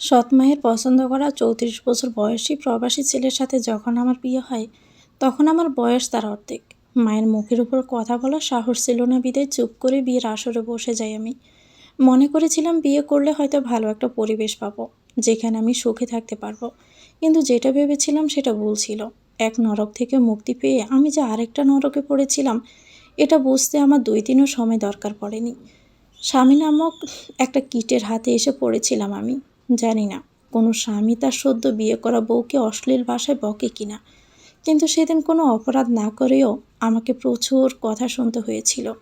সৎ মায়ের পছন্দ করা চৌত্রিশ বছর বয়সী প্রবাসী ছেলের সাথে যখন আমার বিয়ে হয়, তখন আমার বয়স তার অর্ধেক। মায়ের মুখের উপর কথা বলার সাহস ছিল না বিদায় চুপ করে বিয়ের আসরে বসে যাই আমি। মনে করেছিলাম বিয়ে করলে হয়তো ভালো একটা পরিবেশ পাবো, যেখানে আমি সুখে থাকতে পারব। কিন্তু যেটা ভেবেছিলাম সেটা ভুল ছিল। এক নরক থেকে মুক্তি পেয়ে আমি যে আরেকটা নরকে পড়েছিলাম, এটা বুঝতে আমার দুই দিনও সময় দরকার পড়েনি। স্বামী নামক একটা কীটের হাতে এসে পড়েছিলাম আমি। জানি না, কোনো স্বামী তার সদ্য বিয়ে করা বউকে অশ্লীল ভাষায় বকে কিনা। কিন্তু সেদিন কোনো অপরাধ না করেও আমাকে প্রচুর কথা শুনতে হয়েছিল।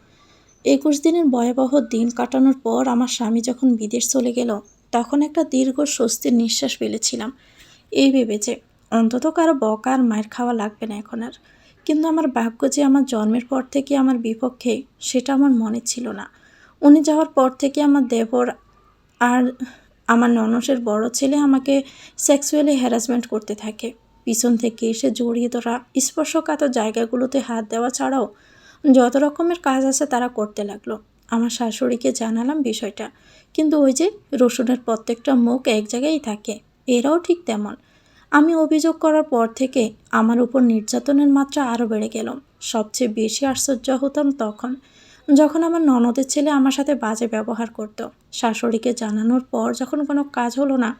একুশ দিনের ভয়াবহ দিন কাটানোর পর আমার স্বামী যখন বিদেশ চলে গেল, তখন একটা দীর্ঘ স্বস্তির নিঃশ্বাস ফেলেছিলাম। এই ভেবে যে অন্তত কারও বকা আর মায়ের খাওয়া লাগবে না এখন আর। কিন্তু আমার ভাগ্য যে আমার জন্মের পর থেকে আমার বিপক্ষে, সেটা আমার মনে ছিল না। উনি যাওয়ার পর থেকে আমার দেবর আর আমার ননসের বড় ছেলে আমাকে সেক্সুয়ালি হ্যারাসমেন্ট করতে থাকে। পিছন থেকে এসে জড়িয়ে ধরা, স্পর্শকাতর জায়গাগুলোতে হাত দেওয়া ছাড়াও যত রকমের কাজ আছে তারা করতে লাগল। আমার শাশুড়িকে জানালাম বিষয়টা, কিন্তু ওই যে রসুনের প্রত্যেকটা মুখ এক জায়গায় থাকে, এরাও ঠিক তেমন। আমি অভিযোগ করার পর থেকে আমার উপর নির্যাতনের মাত্রা আরও বেড়ে গেল। সবচেয়ে বেশি আশ্চর্য হতাম তখন যখন আমার ননদের ছেলে আমার সাথে বাজে ব্যবহার করত, শাশুড়িকে জানানোর পর যখন কোনো কাজ হলো না,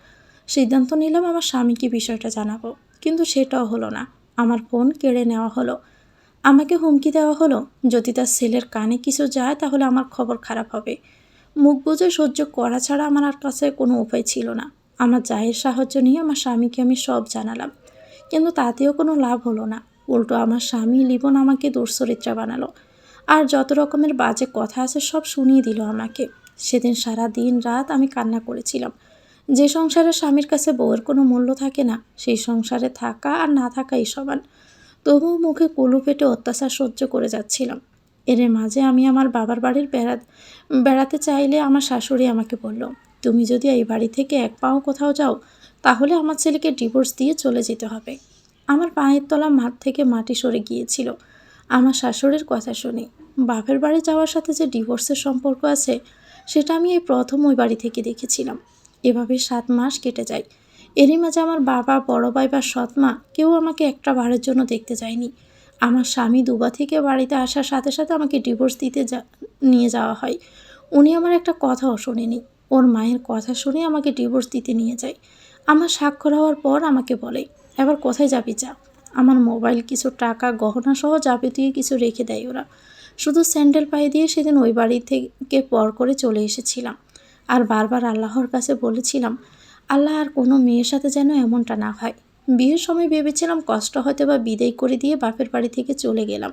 সিদ্ধান্ত নিলাম আমার স্বামীকে বিষয়টা জানাব। কিন্তু সেটাও হলো না। আমার ফোন কেড়ে নেওয়া হলো। আমাকে হুমকি দেওয়া হলো, যদি তার ছেলের কানে কিছু যায় তাহলে আমার খবর খারাপ হবে। মুখ বুঝে সহ্য করা ছাড়া আমার আর কাছে কোনো উপায় ছিল না। আমার জায়ের সাহায্য নিয়ে আমার স্বামীকে আমি সব জানালাম। কিন্তু তাতেও কোনো লাভ হলো না। উল্টো আমার স্বামী লিবন আমাকে দুশ্চরিত্রা বানালো। আর যত রকমের বাজে কথা আছে সব শুনিয়ে দিল আমাকে। সেদিন সারা দিন রাত আমি কান্না করেছিলাম। যে সংসারে স্বামীর কাছে বউয়ের কোনো মূল্য থাকে না, সেই সংসারে থাকা আর না থাকাই সমান। তবুও মুখে কুলু পেটে অত্যাচার সহ্য করে যাচ্ছিলাম। এর মাঝে আমি আমার বাবার বাড়ির বেড়া, বেড়াতে চাইলে আমার শাশুড়ি আমাকে বলল, তুমি যদি এই বাড়ি থেকে এক পাও কোথাও যাও, তাহলে আমার ছেলেকে ডিভোর্স দিয়ে চলে যেতে হবে। আমার পায়ের তলা মাঠ থেকে মাটি সরে গিয়েছিল। আমার শাশুড়ির কথা শুনে বাপের বাড়ি যাওয়ার সাথে যে ডিভোর্সের সম্পর্ক আছে, সেটা আমি এই প্রথম ওই বাড়ি থেকে দেখেছিলাম। এভাবে সাত মাস কেটে যায়। এরই মাঝে আমার বাবা, বড় ভাই বা সৎ মা কেউ আমাকে একটা বারের জন্য দেখতে যায়নি। আমার স্বামী দুবা থেকে বাড়িতে আসার সাথে সাথে আমাকে ডিভোর্স দিতে নিয়ে যাওয়া হয়। উনি আমার একটা কথাও শোনেনি। ওর মায়ের কথা শুনে আমাকে ডিভোর্স দিতে নিয়ে যায়। আমার স্বাক্ষর হওয়ার পর আমাকে বলে, এবার কোথায় যাবি যা? আমার মোবাইল কিছু টাকা গহনা সহ যাবতীয় কিছু রেখে দেয় ওরা। শুধু স্যান্ডেল পায়ে দিয়ে সেদিন ওই বাড়ি থেকে পর করে চলে এসেছিলাম। আর বারবার আল্লাহর কাছে বলেছিলাম, আল্লাহ, আর কোনো মেয়ের সাথে যেন এমনটা না হয়। বিয়ের সময় ভেবেছিলাম কষ্ট হয়তো বা বিদায় করে দিয়ে বাপের বাড়ি থেকে চলে গেলাম।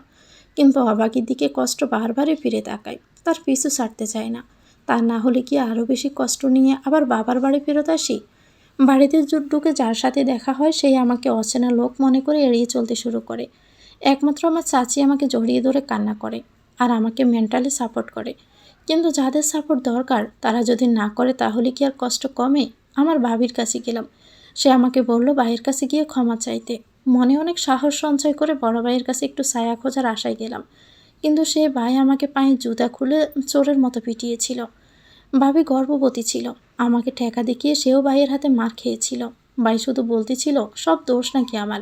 কিন্তু অবাকির দিকে কষ্ট বারবারই ফিরে তাকায় তার পিছু ছাড়তে চায় না। তা না হলে কি আরও বেশি কষ্ট নিয়ে আবার বাবার বাড়ি ফেরত আসি? বাড়িতে ঢুকে যার সাথে দেখা হয় সেই আমাকে অচেনা লোক মনে করে এড়িয়ে চলতে শুরু করে। একমাত্র আমার চাচি আমাকে জড়িয়ে ধরে কান্না করে। আর আমাকে মেন্টালি সাপোর্ট করে। কিন্তু যাদের সাপোর্ট দরকার, তারা যদি না করে, তাহলে কি আর কষ্ট কমে? আমার ভাবির কাছে গেলাম। সে আমাকে বলল, ভাইয়ের কাছে গিয়ে ক্ষমা চাইতে। মনে অনেক সাহস সঞ্চয় করে বড় ভাইয়ের কাছে একটু ছায়া খোঁজার আশায় গেলাম। কিন্তু সে ভাই আমাকে পায়ে জুতা খুলে চোরের মতো পিটিয়েছিল। ভাবি গর্ভবতী ছিল। আমাকে ঠেকা দেখিয়ে সেও ভাইয়ের হাতে মার খেয়েছিল। ভাই শুধু বলতেছিল সব দোষ নাকি আমার?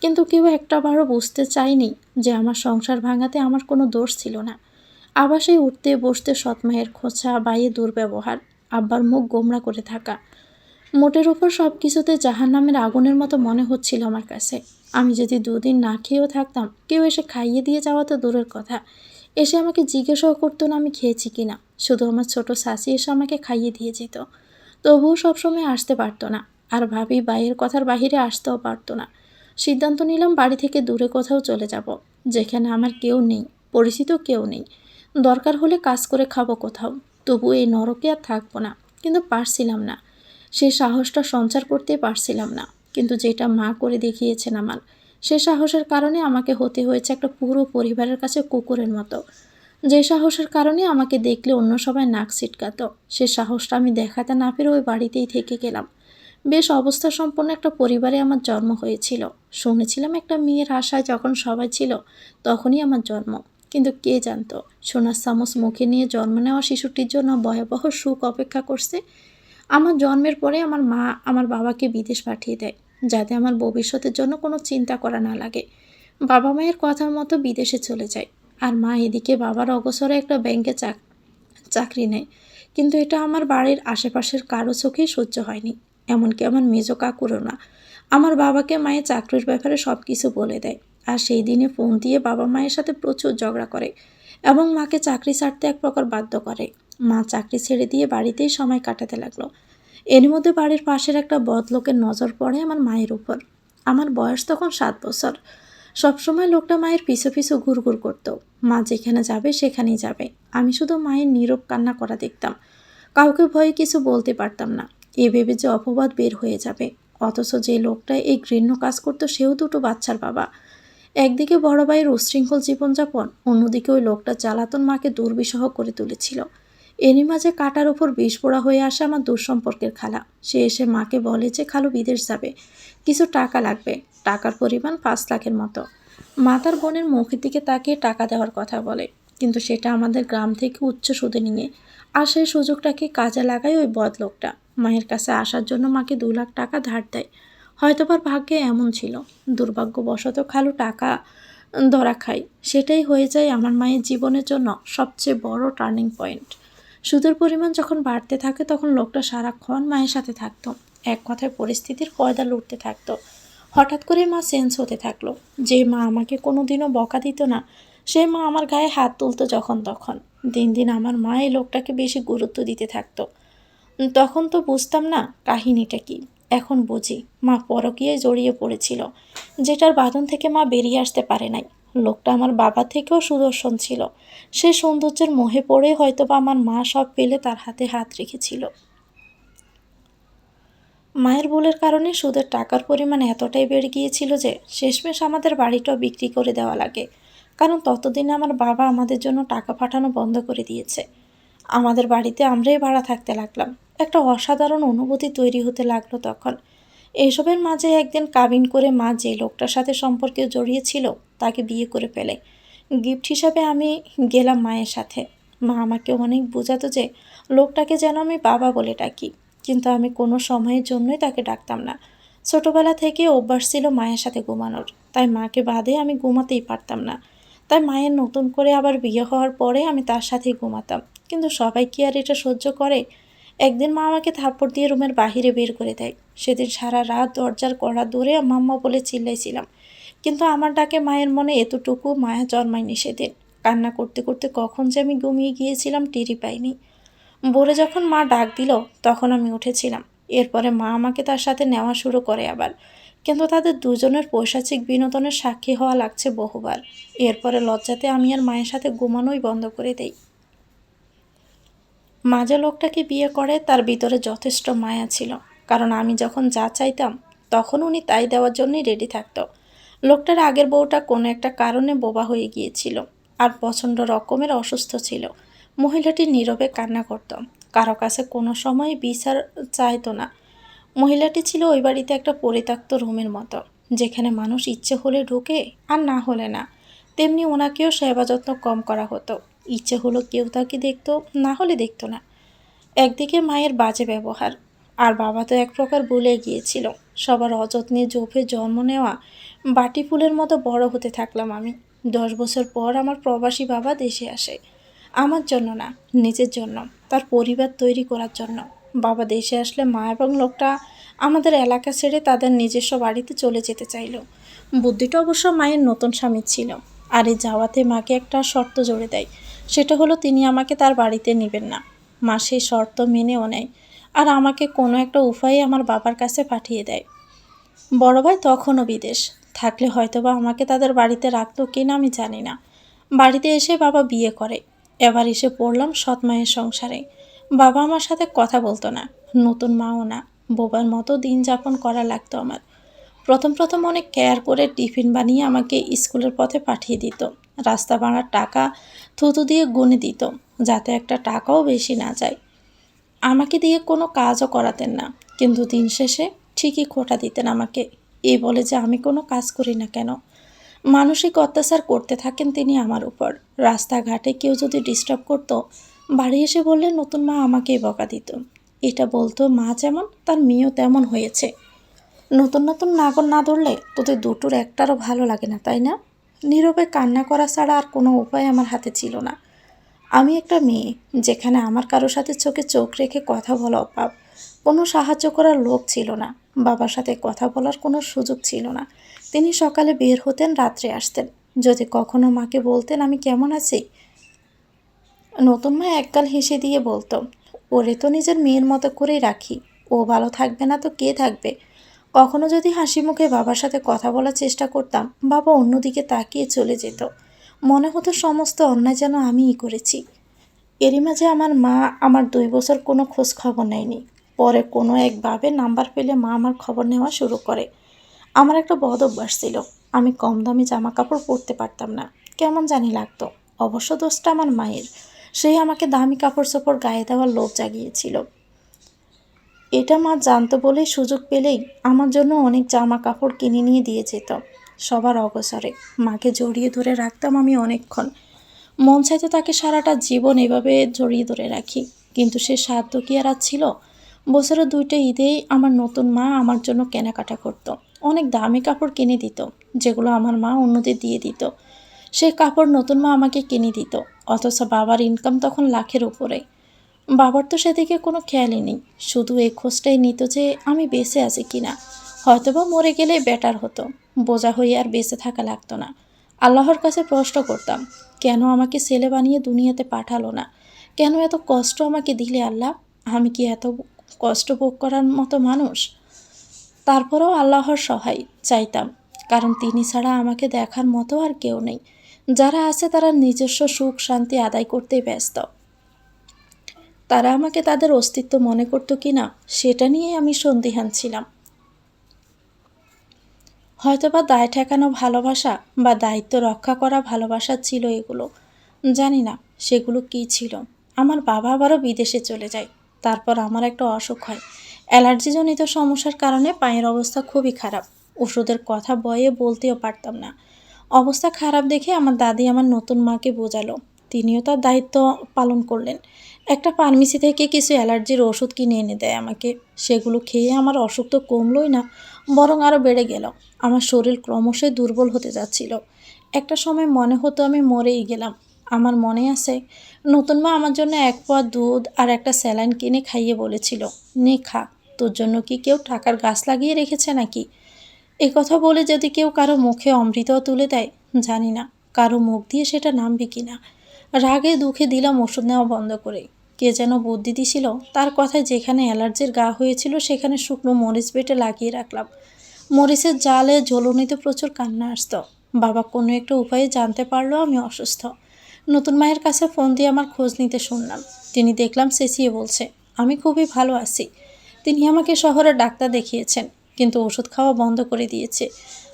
কিন্তু কেউ একটা বারও বুঝতে চায়নি যে আমার সংসার ভাঙাতে আমার কোনো দোষ ছিল না। আবার সেই উঠতে বসতে সৎমায়ের খোঁচা বাইয়ে দুর্ব্যবহার, আব্বার মুখ গোমরা করে থাকা। মোটের ওপর সব কিছুতে জাহান নামের আগুনের মতো মনে হচ্ছিল আমার কাছে। আমি যদি দুদিন না খেয়েও থাকতাম, কেউ এসে খাইয়ে দিয়ে যাওয়া তো দূরের কথা। এসে আমাকে জিজ্ঞাসাও করতো না আমি খেয়েছি কি না শুধু আমার ছোট শাশি এসে আমাকে খাইয়ে দিয়ে যেত। তবুও সবসময় আসতে পারতো না। আর ভাবি বাইয়ের কথার বাহিরে আসতেও পারতো না। সিদ্ধান্ত নিলাম বাড়ি থেকে দূরে কোথাও চলে যাব, যেখানে আমার কেউ নেই, পরিচিত কেউ নেই। দরকার হলে কাজ করে খাব কোথাও। তবু এই নরকে আর থাকব না। কিন্তু পারছিলাম না। সেই সাহসটা সঞ্চার করতে পারছিলাম না। কিন্তু যেটা মা করে দেখিয়েছেন আমার সে সাহসের কারণে আমাকে হতে হয়েছে একটা পুরো পরিবারের কাছে কুকুরের মতো। যে সাহসের কারণে আমাকে দেখলে অন্য সবাই নাক ছিটকাতো। সে সাহসটা আমি দেখাতে না পেরে ওই বাড়িতেই থেকে গেলাম। বেশ অবস্থা সম্পন্ন একটা পরিবারে আমার জন্ম হয়েছিল। শুনেছিলাম একটা মেয়ের আশায় যখন সবাই ছিল, তখনই আমার জন্ম। কিন্তু কে জানতো, সোনার চামচ মুখে নিয়ে জন্ম নেওয়া শিশুটির জন্য ভয়াবহ সুখ অপেক্ষা করছে। আমার জন্মের পরে আমার মা আমার বাবাকে বিদেশ পাঠিয়ে দেয়, যাতে আমার ভবিষ্যতের জন্য কোনো চিন্তা করা না লাগে। বাবা মায়ের কথার মতো বিদেশে চলে যায়, আর মা এদিকে বাবার অবসরে একটা ব্যাংকে চাক, চাকরি নেয়। কিন্তু এটা আমার বাড়ির আশেপাশের কারও চোখেই সহ্য হয়নি। এমনকি আমার মেজ কাকুরও না। আমার বাবাকে মায়ের চাকরির ব্যাপারে সব কিছু বলে দেয় আর সেই দিনে ফোন দিয়ে বাবা মায়ের সাথে প্রচুর ঝগড়া করে এবং মাকে চাকরি ছাড়তে এক প্রকার বাধ্য করে। মা চাকরি ছেড়ে দিয়ে বাড়িতেই সময় কাটাতে লাগল। এর মধ্যে বাড়ির পাশের একটা বদলোকের নজর পড়ে আমার মায়ের উপর। আমার বয়স তখন সাত বছর। সবসময় লোকটা মায়ের পিছু পিছু ঘুরঘুর করতো। মা যেখানে যাবে সেখানেই যাবে। আমি শুধু মায়ের নীরব কান্না করা দেখতাম। কাউকে ভয়ে কিছু বলতে পারতাম না। এ ভেবে যে অপবাদ বের হয়ে যাবে। অথচ যে লোকটা এই ঘৃণ্য কাজ করতো সেও দুটো বাচ্চার বাবা। একদিকে বড় ভাইয়ের উশৃঙ্খল জীবনযাপন, অন্যদিকে ওই লোকটা জ্বালাতন মাকে দুর্বিষহ করে তুলেছিল। এরই মাঝে কাটার ওপর বিষ পোড়া হয়ে আসে আমার দুঃসম্পর্কের খালা। সে এসে মাকে বলে যে, খালু বিদেশ যাবে। কিছু টাকা লাগবে। টাকার পরিমাণ পাঁচ লাখের মতো। মা তার বোনের মুখের দিকে তাকিয়ে টাকা দেওয়ার কথা বলে। কিন্তু সেটা আমাদের গ্রাম থেকে উচ্চ সুদে নিয়ে, আর সেই সুযোগটাকে কাজে লাগায় ওই বদলোকটা। মায়ের কাছে আসার জন্য মাকে দু লাখ টাকা ধার দেয়। হয়তোবার ভাগ্যে এমন ছিল। দুর্ভাগ্যবশত খালু টাকা ধরা খায়। সেটাই হয়ে যায় আমার মায়ের জীবনের জন্য সবচেয়ে বড় টার্নিং পয়েন্ট। সুদের পরিমাণ যখন বাড়তে থাকে, তখন লোকটা সারাক্ষণ মায়ের সাথে থাকতো। এক কথায় পরিস্থিতির কয়দা লুটতে থাকতো। হঠাৎ করে মা চেঞ্জ হতে থাকল যে মা আমাকে কোনোদিনও বকা দিত না। সে মা আমার গায়ে হাত তুলতো যখন তখন। দিন দিন আমার মা এই লোকটাকে বেশি গুরুত্ব দিতে থাকতো। তখন তো বুঝতাম না কাহিনীটা কি। এখন বুঝি মা পরকীয়ায় জড়িয়ে পড়েছিল, যেটার বাঁধন থেকে মা বেরিয়ে আসতে পারে নাই। লোকটা আমার বাবা থেকেও সুদর্শন ছিল। সে সৌন্দর্যের মোহে পড়ে হয়তো বা আমার মা সব পেলে তার হাতে হাত রেখেছিল। মায়ের ভুলের কারণে সুদের টাকার পরিমাণ এতটাই বেড়ে গিয়েছিল যে শেষমেশ আমাদের বাড়িটাও বিক্রি করে দেওয়া লাগে। কারণ ততদিনে আমার বাবা আমাদের জন্য টাকা পাঠানো বন্ধ করে দিয়েছে। আমাদের বাড়িতে আমরাই ভাড়া থাকতে লাগলাম। একটা অসাধারণ অনুভূতি তৈরি হতে লাগল তখন। এইসবের মাঝে একদিন কাবিন করে মা যে লোকটার সাথে সম্পর্কে জড়িয়েছিল, তাকে বিয়ে করে ফেলে। গিফট হিসাবে আমি গেলাম মায়ের সাথে। মা আমাকে অনেক বোঝাতো যে লোকটাকে যেন আমি বাবা বলে ডাকি, কিন্তু আমি কোনো সময়ের জন্যই তাকে ডাকতাম না। ছোটবেলা থেকে অভ্যাস ছিল মায়ের সাথে ঘুমানোর, তাই মাকে বাদে আমি ঘুমাতেই পারতাম না। তাই মায়ের নতুন করে আবার বিয়ে হওয়ার পরে আমি তার সাথেই ঘুমাতাম। কিন্তু সবাই কি আর এটা সহ্য করে? একদিন মা আমাকে থাপ্পড় দিয়ে রুমের বাহিরে বের করে দেয়। সেদিন সারা রাত দরজার কড়া দূরে মাম্মা বলে চিল্লাইছিলাম। কিন্তু আমার ডাকে মায়ের মনে এতটুকু মায়া জন্মায়নি সেদিন। কান্না করতে করতে কখন যে আমি ঘুমিয়ে গিয়েছিলাম টেরি পাইনি। ভোরে যখন মা ডাক দিল, তখন আমি উঠেছিলাম। এরপরে মা আমাকে তার সাথে নেওয়া শুরু করে আবার। কিন্তু তাদের দুজনের পৈশাচিক বিনোদনের সাক্ষী হওয়া লাগছে বহুবার। এরপরে লজ্জাতে আমি আর মায়ের সাথে ঘুমানোই বন্ধ করে দেই। মাঝে লোকটাকে বিয়ে করে, তার ভিতরে যথেষ্ট মায়া ছিল। কারণ আমি যখন যা চাইতাম, তখন উনি তাই দেওয়ার জন্যই রেডি থাকতো। লোকটার আগের বউটা কোনো একটা কারণে বোবা হয়ে গিয়েছিল আর প্রচণ্ড রকমের অসুস্থ ছিল। মহিলাটি নীরবে কান্না করত। কারও কাছে কোনো সময় বিচার চাইতো না। মহিলাটি ছিল ওই বাড়িতে একটা পরিত্যক্ত রুমের মতো, যেখানে মানুষ ইচ্ছে হলে ঢোকে আর না হলে না। তেমনি ওনাকেও সেবা যত্ন কম করা হতো। ইচ্ছে হলো কেউ তাকে দেখতো, না হলে দেখতো না। একদিকে মায়ের বাজে ব্যবহার, আর বাবা তো এক প্রকার ভুলে গিয়েছিল, সবার অযত্নে জোফে জন্ম নেওয়া, বাটি ফুলের মতো বড় হতে থাকলাম আমি। দশ বছর পর আমার প্রবাসী বাবা দেশে আসে। আমার জন্য না, নিজের জন্য, তার পরিবার তৈরি করার জন্য। বাবা দেশে আসলে মা এবং লোকটা আমাদের এলাকা ছেড়ে তাদের নিজস্ব বাড়িতে চলে যেতে চাইল। বুদ্ধিটা অবশ্য মায়ের নতুন স্বামী ছিল। আর এই যাওয়াতে মাকে একটা শর্ত জোরে দেয়। সেটা হলো তিনি আমাকে তার বাড়িতে নেবেন না। মা সেই শর্ত মেনেও নেয়। আর আমাকে কোনো একটা উপায়ে আমার বাবার কাছে পাঠিয়ে দেয়। বড় ভাই তখনও বিদেশ। থাকলে হয়তোবা আমাকে তাদের বাড়িতে রাখতো কিনা আমি জানি না। বাড়িতে এসে বাবা বিয়ে করে। এবার এসে পড়লাম সৎ মায়ের সংসারে। বাবা আমার সাথে কথা বলতো না। নতুন মাও না। বোবার মতো দিন যাপন করা লাগতো আমার। প্রথম প্রথম অনেক কেয়ার করে টিফিন বানিয়ে আমাকে স্কুলের পথে পাঠিয়ে দিত। রাস্তা ভাড়ার টাকা থুতু দিয়ে গুনে দিত, যাতে একটা টাকাও বেশি না যায়। আমাকে দিয়ে কোনো কাজও করাতেন না, কিন্তু দিন শেষে ঠিকই খোটা দিতেন আমাকে। এই বলে যে আমি কোনো কাজ করি না কেন? মানসিক অত্যাচার করতে থাকেন তিনি আমার উপর। রাস্তাঘাটে কেউ যদি ডিস্টার্ব করতো, বাড়ি এসে বললে নতুন মা আমাকেই বকা দিত। এটা বলতো, মা যেমন, তার মেয়েও তেমন হয়েছে। নতুন নতুন নাগর না ধরলে তোদের দুটোর একটারও ভালো লাগে না, তাই না? নীরবে কান্না করা ছাড়া আর কোনো উপায় আমার হাতে ছিল না। আমি একটা মেয়ে, যেখানে আমার কারোর সাথে চোখে চোখ রেখে কথা বলা অভাব। কোনো সাহায্য করার লোক ছিল না, বাবার সাথে কথা বলার কোনো সুযোগ ছিল না। তিনি সকালে বের হতেন, রাত্রে আসতেন। যদি কখনো মাকে বলতেন আমি কেমন আছি? নতুন মা একগাল হেসে দিয়ে বলতো ওরে তো নিজের মেয়ের মতো করেই রাখি। ও ভালো থাকবে না তো কে থাকবে? কখনো যদি হাসি মুখে বাবার সাথে কথা বলার চেষ্টা করতাম, বাবা অন্যদিকে তাকিয়ে চলে যেত। মনে হতো সমস্ত অন্যায় যেন আমিই করেছি। এরই মাঝে আমার মা আমার দুই বছর কোনো খোঁজ খবর নেয়নি। পরে কোনো এক একভাবে নাম্বার পেলে মা আমার খবর নেওয়া শুরু করে। আমার একটা বদ অভ্যাস ছিল। আমি কম দামি জামা কাপড় পরতে পারতাম না। কেমন জানি লাগতো। অবশ্য দোষটা আমার মায়ের। সেই আমাকে দামি কাপড় চোপড় গায়ে দেওয়ার লোভ জাগিয়েছিল। এটা মা জানতো বলে সুযোগ পেলেই আমার জন্য অনেক জামা কাপড় কিনে নিয়ে দিয়ে যেত। সবার অবসরে মাকে জড়িয়ে ধরে রাখতাম আমি অনেকক্ষণ। মন চাইতো তাকে সারাটা জীবন এভাবে জড়িয়ে ধরে রাখি, কিন্তু সে সাধ্য কি আর ছিল? বছরে দুইটা ঈদেই আমার নতুন মা আমার জন্য কেনাকাটা করত। অনেক দামি কাপড় কিনে দিত, যেগুলো আমার মা অন্যদের দিয়ে দিত। সে কাপড় নতুন মা আমাকে কিনে দিত। অথচ বাবার ইনকাম তখন লাখের উপরে। বাবার তো সেদিকে কোনো খেয়ালই নেই। শুধু এই খোঁজটাই নিত যে আমি বেঁচে আছি কি কিনা। হয়তোবা মরে গেলে বেটার হতো। বোঝা হয়ে আর বেঁচে থাকা লাগতো না। আল্লাহর কাছে প্রশ্ন করতাম, কেন আমাকে ছেলে বানিয়ে দুনিয়াতে পাঠালো না? কেন এত কষ্ট আমাকে দিলে আল্লাহ? আমি কি এত কষ্ট ভোগ করার মতো মানুষ? তারপরেও আল্লাহর সহায় চাইতাম, কারণ তিনি ছাড়া আমাকে দেখার মতো আর কেউ নেই। যারা আছে তারা নিজস্ব সুখ শান্তি আদায় করতেই ব্যস্ত। তারা আমাকে তাদের অস্তিত্ব মনে করতো কি না সেটা নিয়ে আমি সন্দিহান ছিলাম। হয়তোবা দায় ঠেকানো ভালোবাসা বা দায়িত্ব রক্ষা করা ভালোবাসা ছিল এগুলো। জানি না, সেগুলো কী ছিল। আমার বাবা আবারও বিদেশে চলে যায়। তারপর আমার একটা অসুখ হয়। অ্যালার্জিজনিত সমস্যার কারণে পায়ের অবস্থা খুবই খারাপ। ওষুধের কথা বয়ে বলতেও পারতাম না। অবস্থা খারাপ দেখে আমার দাদি আমার নতুন মাকে বোঝালো। তিনিও তার দায়িত্ব পালন করলেন। একটা ফার্মেসি থেকে কিছু অ্যালার্জির ওষুধ কিনে এনে দেয় আমাকে। সেগুলো খেয়ে আমার অসুখ তো কমলই না, বরং আরও বেড়ে গেল। আমার শরীর ক্রমশই দুর্বল হতে যাচ্ছিল। একটা সময় মনে হতো আমি মরেই গেলাম। আমার মনে আছে, নতুন মা আমার জন্য এক পোয়া দুধ আর একটা স্যালাইন কিনে খাইয়ে বলেছিল, নে খা, তোর জন্য কি কেউ টাকার গাছ লাগিয়ে রেখেছে নাকি? কথা বলে যদি কেউ কারও মুখে অমৃতও তুলে দেয়, জানি না কারও মুখ দিয়ে সেটা নামবে কি না। রাগে দুঃখে দিলাম ওষুধ নেওয়া বন্ধ করে। কে যেন বুদ্ধি দিছিল, তার কথায় যেখানে অ্যালার্জির গা হয়েছিল সেখানে শুকনো মরিচ বেটে লাগিয়ে রাখলাম। মরিচের জালে জ্বলনিতে প্রচুর কান্না আসতো। বাবা কোনো একটা উপায়ে জানতে পারল আমি অসুস্থ। নতুন মায়ের কাছে ফোন দিয়ে আমার খোঁজ নিতে শুনলাম। তিনি দেখলাম চেঁচিয়ে বলছে, আমি খুবই ভালো আছি। তিনি আমাকে শহরে ডাক্তার দেখিয়েছেন। কিন্তু ওষুধ খাওয়া বন্ধ করে দিয়েছে।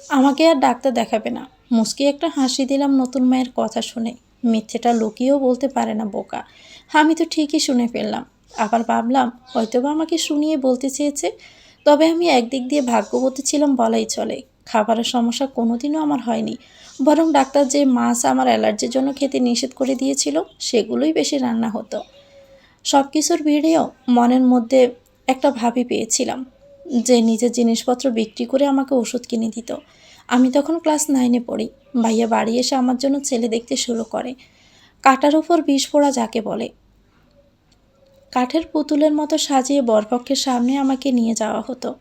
আমাকে আর ডাক্তার দেখাবে না। মুসকি একটা হাসি দিলাম নতুন মায়ের কথা শুনে। মিথ্যেটা লুকিয়েও বলতে পারে না বোকা। আমি তো ঠিকই শুনে ফেললাম। আবার ভাবলাম, হয়তোবা আমাকে শুনিয়ে বলতে চেয়েছে। তবে আমি একদিক দিয়ে ভাগ্যবতী ছিলাম বলাই চলে। খাবারের সমস্যা কোনোদিনও আমার হয়নি। বরং ডাক্তার যে মাছ আমার অ্যালার্জির জন্য খেতে নিষেধ করে দিয়েছিল, সেগুলোই বেশি রান্না হতো। সব কিছুর ভিড়েও মনের মধ্যে একটা ভাবি পেয়েছিলাম। যে নিজের জিনিসপত্র বিক্রি করে আমাকে ওষুধ কিনে দিত। আমি তখন ক্লাস নাইনে পড়ি। ভাইয়া বাড়ি এসে আমার জন্য ছেলে দেখতে শুরু করে। কাটার ওপর বিষ পোড়া যাকে বলে। কাঠের পুতুলের মতো সাজিয়ে বরপক্ষের সামনে আমাকে নিয়ে যাওয়া হতো।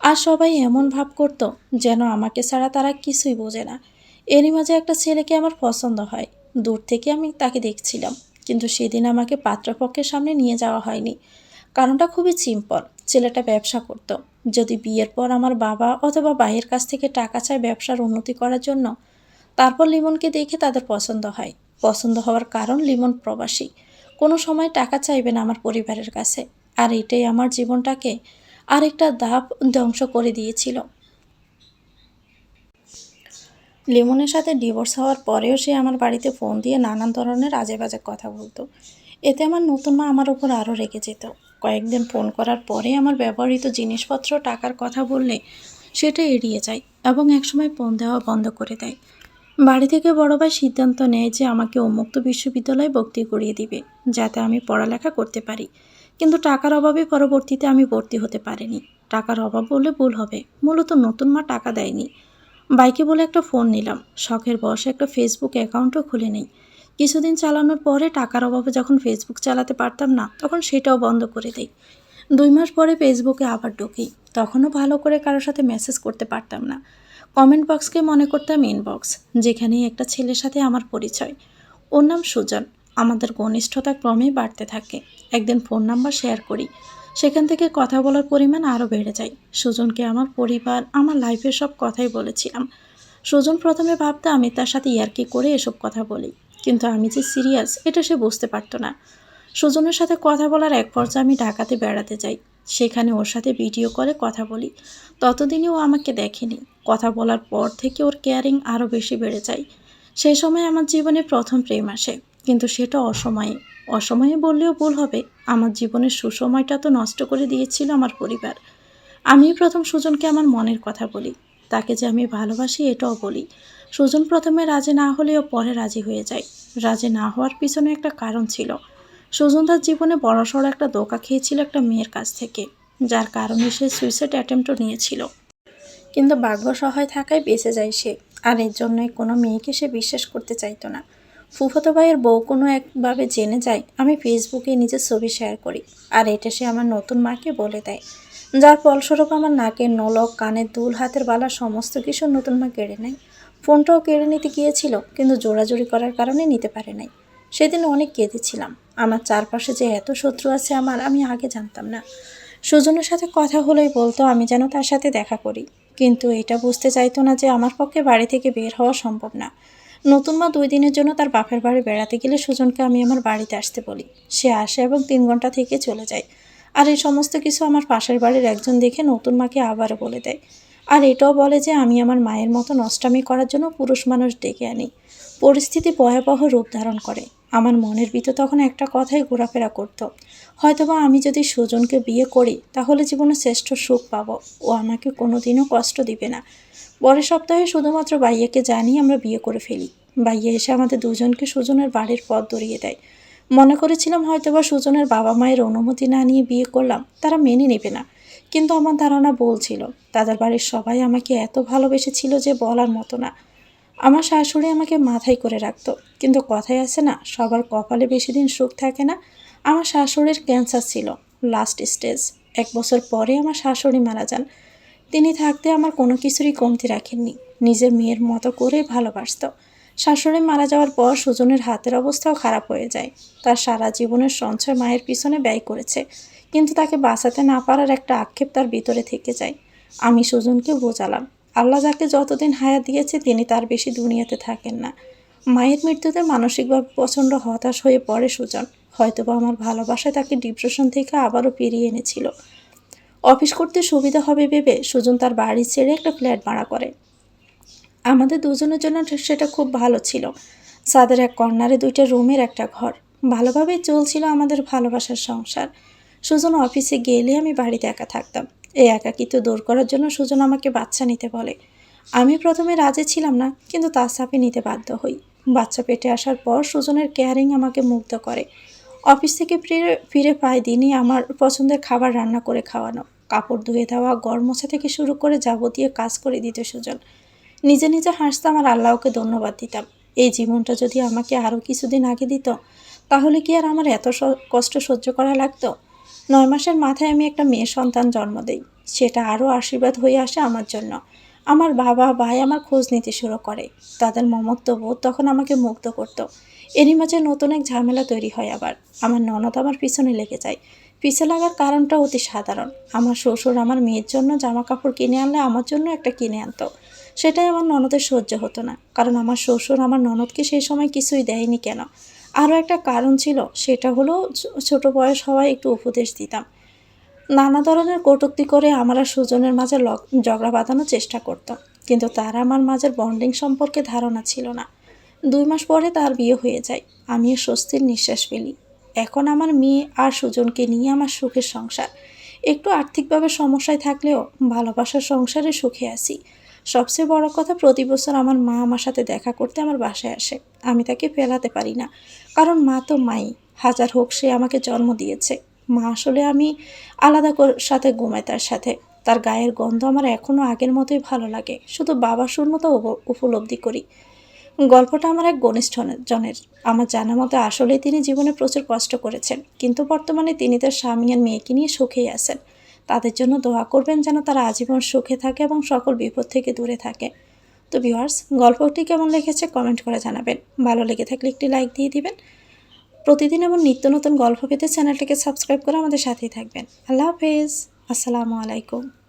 আর সবাই এমন ভাব করতো যেন আমাকে ছাড়া তারা কিছুই বোঝে না। এরই মাঝে একটা ছেলেকে আমার পছন্দ হয়। দূর থেকে আমি তাকে দেখছিলাম। কিন্তু সেদিন আমাকে পাত্রপক্ষের সামনে নিয়ে যাওয়া হয়নি। কারণটা খুবই সিম্পল ছেলেটা ব্যবসা করত। যদি বিয়ের পর আমার বাবা অথবা ভাইয়ের কাছ থেকে টাকা চায় ব্যবসার উন্নতি করার জন্য, তারপর লিমনকে দেখে তাদের পছন্দ হয়। পছন্দ হওয়ার কারণ লিমন প্রবাসী। কোনো সময় টাকা চাইবে না আমার পরিবারের কাছে। আর এটাই আমার জীবনটাকে আরেকটা দাপ ধ্বংস করে দিয়েছিল। লিমনের সাথে ডিভোর্স হওয়ার পরেও সে আমার বাড়িতে ফোন দিয়ে নানান ধরনের আজে বাজে কথা বলতো। এতে আমার নতুন মা আমার উপর আরও রেগে যেত। কয়েকদিন ফোন করার পরে আমার ব্যবহৃত জিনিসপত্র, টাকার কথা বললে সেটা এড়িয়ে যায় এবং একসময় ফোন দেওয়া বন্ধ করে দেয়। বাড়ি থেকে বড় ভাই সিদ্ধান্ত নেয় যে আমাকে উন্মুক্ত বিশ্ববিদ্যালয়ে ভর্তি করিয়ে দিবে, যাতে আমি পড়ালেখা করতে পারি। কিন্তু টাকার অভাবে পরবর্তীতে আমি ভর্তি হতে পারিনি। টাকার অভাব বললে ভুল হবে। মূলত নতুন মা টাকা দেয়নি। বাইকে বলে একটা ফোন নিলাম। শখের বসে একটা ফেসবুক অ্যাকাউন্টও খুলে নেই। কিছুদিন চালানোর পরে টাকার অভাবে যখন ফেসবুক চালাতে পারতাম না, তখন সেটাও বন্ধ করে দিই। দুই মাস পরে ফেসবুকে আবার ঢুকি। তখনও ভালো করে কারোর সাথে মেসেজ করতে পারতাম না। কমেন্ট বক্সকে মনে করতাম ইনবক্স যেখানেই একটা ছেলের সাথে আমার পরিচয়। ওর নাম সুজন। আমাদের ঘনিষ্ঠতা ক্রমেই বাড়তে থাকে। একদিন ফোন নাম্বার শেয়ার করি। সেখান থেকে কথা বলার পরিমাণ আরও বেড়ে যায়। সুজনকে আমার পরিবার, আমার লাইফের সব কথাই বলেছিলাম। সুজন প্রথমে ভাবতে আমি তার সাথে ইয়ার্কি করে এসব কথা বলি। কিন্তু আমি যে সিরিয়াস, এটা সে বুঝতে পারতো না। সুজনের সাথে কথা বলার এক পর্যায়ে আমি ঢাকাতে বেড়াতে যাই। সেখানে ওর সাথে ভিডিও করে কথা বলি। ততদিনে ও আমাকে দেখেনি। কথা বলার পর থেকে ওর কেয়ারিং আরও বেশি বেড়ে যায়। সেই সময় আমার জীবনে প্রথম প্রেম আসে। কিন্তু সেটা অসময়ে। অসময়ে বললেও ভুল হবে। আমার জীবনের সুসময়টা তো নষ্ট করে দিয়েছিল আমার পরিবার। আমি প্রথম সুজনকে আমার মনের কথা বলি। তাকে যে আমি ভালোবাসি এটাও বলি। সুজন প্রথমে রাজি না হলেও পরে রাজি হয়ে যায়। রাজি না হওয়ার পিছনে একটা কারণ ছিল। সুজন তার জীবনে বড়সড় একটা দোকা খেয়েছিল একটা মেয়ের কাছ থেকে, যার কারণে সে সুইসাইড অ্যাটেম্পটও নিয়েছিল। কিন্তু ভাগ্য সহায় থাকায় বেঁচে যায় সে, আর এর জন্যই কোনো মেয়েকে সে বিশ্বাস করতে চাইতো না। ফুফাতো ভাইয়ের বউ কোনো একভাবে জেনে যায়, আমি ফেসবুকে নিজের ছবি শেয়ার করি, আর এটা সে আমার নতুন মাকে বলে দেয়। যার ফলস্বরূপ আমার নাকের নলক, কানের দুল, হাতের বালা সমস্ত কিছু নতুন মা কেড়ে নেয়। ফোনটাও কেড়ে নিতে গিয়েছিল, কিন্তু জোড়াজোড়ি করার কারণে নিতে পারে নাই। সেদিন অনেক কেঁদেছিলাম। আমার চারপাশে যে এত শত্রু আছে আমার, আমি আগে জানতাম না। সুজনের সাথে কথা হলেই বলতো, আমি যেন তার সাথে দেখা করি। কিন্তু এটা বুঝতে চাইতো না যে আমার পক্ষে বাড়ি থেকে বের হওয়া সম্ভব না। নতুন মা দুই দিনের জন্য তার বাপের বাড়ি বেড়াতে গেলে সুজনকে আমি আমার বাড়িতে আসতে বলি। সে আসে এবং তিন ঘণ্টা থেকে চলে যায়। আর এই সমস্ত কিছু আমার পাশের বাড়ির একজন দেখে নতুন মাকে আবারও বলে দেয়। আর এটাও বলে যে আমি আমার মায়ের মতো নষ্টামি করার জন্য পুরুষ মানুষ ডেকে আনি। পরিস্থিতি ভয়াবহ রূপ ধারণ করে। আমার মনের ভিতর তখন একটা কথাই ঘোরাফেরা করতো। হয়তোবা আমি যদি সুজনকে বিয়ে করি, তাহলে জীবনে শ্রেষ্ঠ সুখ পাবো। ও আমাকে কোনোদিনও কষ্ট দিবে না। পরের সপ্তাহে শুধুমাত্র বাইয়াকে জানিয়ে আমরা বিয়ে করে ফেলি। বাইয়া এসে আমাদের দুজনকে সুজনের বাড়ির পথ ধরিয়ে দেয়। মনে করেছিলাম হয়তোবা সুজনের বাবা মায়ের অনুমতি না নিয়ে বিয়ে করলাম, তারা মেনে নেবে না। কিন্তু আমার ধারণা বলছিল তাদের বাড়ির সবাই আমাকে এত ভালোবেসেছিল যে বলার মতো না। আমার শাশুড়ি আমাকে মাথায় করে রাখত। কিন্তু কথায় আছে না, সবার কপালে বেশি দিন সুখ থাকে না। আমার শাশুড়ির ক্যান্সার ছিল লাস্ট স্টেজ এক বছর পরে আমার শাশুড়ি মারা যান। তিনি থাকতে আমার কোনো কিছুরই কমতি রাখেননি। নিজের মেয়ের মতো করে ভালোবাসত। শাশুড়ি মারা যাওয়ার পর সুজনের হাতের অবস্থাও খারাপ হয়ে যায়। তার সারা জীবনের সঞ্চয় মায়ের পিছনে ব্যয় করেছে। কিন্তু তাকে বাঁচাতে না পারার একটা আক্ষেপ তার ভিতরে থেকে যায়। আমি সুজনকে বোঝালাম। আল্লাহ যাকে যতদিন হায়াত দিয়েছে, তিনি তার বেশি দুনিয়াতে থাকেন না। মায়ের মৃত্যুতে মানসিকভাবে প্রচণ্ড হতাশ হয়ে পড়ে সুজন। হয়তোবা আমার ভালোবাসায় তাকে ডিপ্রেশন থেকে আবারও পেরিয়ে এনেছিল। অফিস করতে সুবিধা হবে ভেবে সুজন তার বাড়ি ছেড়ে একটা ফ্ল্যাট ভাড়া করে। আমাদের দুজনের জন্য সেটা খুব ভালো ছিল। সাদের এক কর্নারে দুইটা রুমের একটা ঘর। ভালোভাবেই চলছিল আমাদের ভালোবাসার সংসার। সুজন অফিসে গেলে আমি বাড়িতে একা থাকতাম। এই একাকিত্ব দূর করার জন্য সুজন আমাকে বাচ্চা নিতে বলে। আমি প্রথমে রাজি ছিলাম না, কিন্তু তার সাপে নিতে বাধ্য হই। বাচ্চা পেটে আসার পর সুজনের কেয়ারিং আমাকে মুগ্ধ করে। অফিস থেকে ফিরে ফিরে পাই দিনই আমার পছন্দের খাবার রান্না করে খাওয়ানো। কাপড় ধুয়ে দেওয়া গড় থেকে শুরু করে যাবতীয় কাজ করে দিত সুজন। নিজে নিজে হাসতাম আর আল্লাহকে ধন্যবাদ দিতাম। এই জীবনটা যদি আমাকে আরও কিছুদিন আগে দিত, তাহলে কি আর আমার এত কষ্ট সহ্য করা লাগতো? নয় মাসের মাথায় আমি একটা মেয়ে সন্তান জন্ম দিই। সেটা আরও আশীর্বাদ হয়ে আসে আমার জন্য। আমার বাবা, ভাই আমার খোঁজ নিতে শুরু করে। তাদের মমত্ব বোধ তখন আমাকে মুগ্ধ করতো। এরই মাঝে নতুন এক ঝামেলা তৈরি হয় আবার। আমার ননদ আমার পিছনে লেগে যায়। পিছে লাগার কারণটা অতি সাধারণ। আমার শ্বশুর আমার মেয়ের জন্য জামা কাপড় কিনে আনলে আমার জন্য একটা কিনে আনতো। সেটাই আমার ননদের সহ্য হতো না। কারণ আমার শ্বশুর আমার ননদকে সেই সময় কিছুই দেয়নি কেন? আরও একটা কারণ ছিল, সেটা হলো ছোট বয়স হওয়ায় একটু উপদেশ দিতাম। নানা ধরনের কটূক্তি করে আমরা সুজনের মাঝে ঝগড়া বাঁধানোর চেষ্টা করতাম। কিন্তু তার আমার মাঝের বন্ডিং সম্পর্কে ধারণা ছিল না। দুই মাস পরে তার বিয়ে হয়ে যায়। আমিও স্বস্তির নিঃশ্বাস ফেলি। এখন আমার মেয়ে আর সুজনকে নিয়ে আমার সুখের সংসার। একটু আর্থিকভাবে সমস্যায় থাকলেও ভালোবাসার সংসারে সুখে আছি। সবচেয়ে বড় কথা, প্রতি বছর আমার মা আমার সাথে দেখা করতে আমার বাসায় আসে। আমি তাকে ফেলাতে পারি না। কারণ মা তো মাই। হাজার হোক সে আমাকে জন্ম দিয়েছে। মা আসলে আমি আলাদা সাথে ঘুমাই তার সাথে। তার গায়ের গন্ধ আমার এখনও আগের মতোই ভালো লাগে। শুধু বাবার শূন্যতা উপ- উপলব্ধি করি। গল্পটা আমার এক ঘনিষ্ঠ জনের। আমার জানা মতো আসলে তিনি জীবনে প্রচুর কষ্ট করেছেন। কিন্তু বর্তমানে তিনি তার স্বামী আর মেয়েকে নিয়ে সুখেই আছেন। তাদের জন্য দোয়া করবেন যেন তারা আজীবন সুখে থাকে এবং সকল বিপদ থেকে দূরে থাকে। তো ভিউয়ার্স, গল্পটি কেমন লেগেছে কমেন্ট করে জানাবেন। ভালো লেগে থাকলে একটি লাইক দিয়ে দিবেন। প্রতিদিন এবং নিত্য নতুন গল্প পেতে চ্যানেলটিকে সাবস্ক্রাইব করে আমাদের সাথেই থাকবেন। আল্লাহ হাফেজ। আসসালামু আলাইকুম।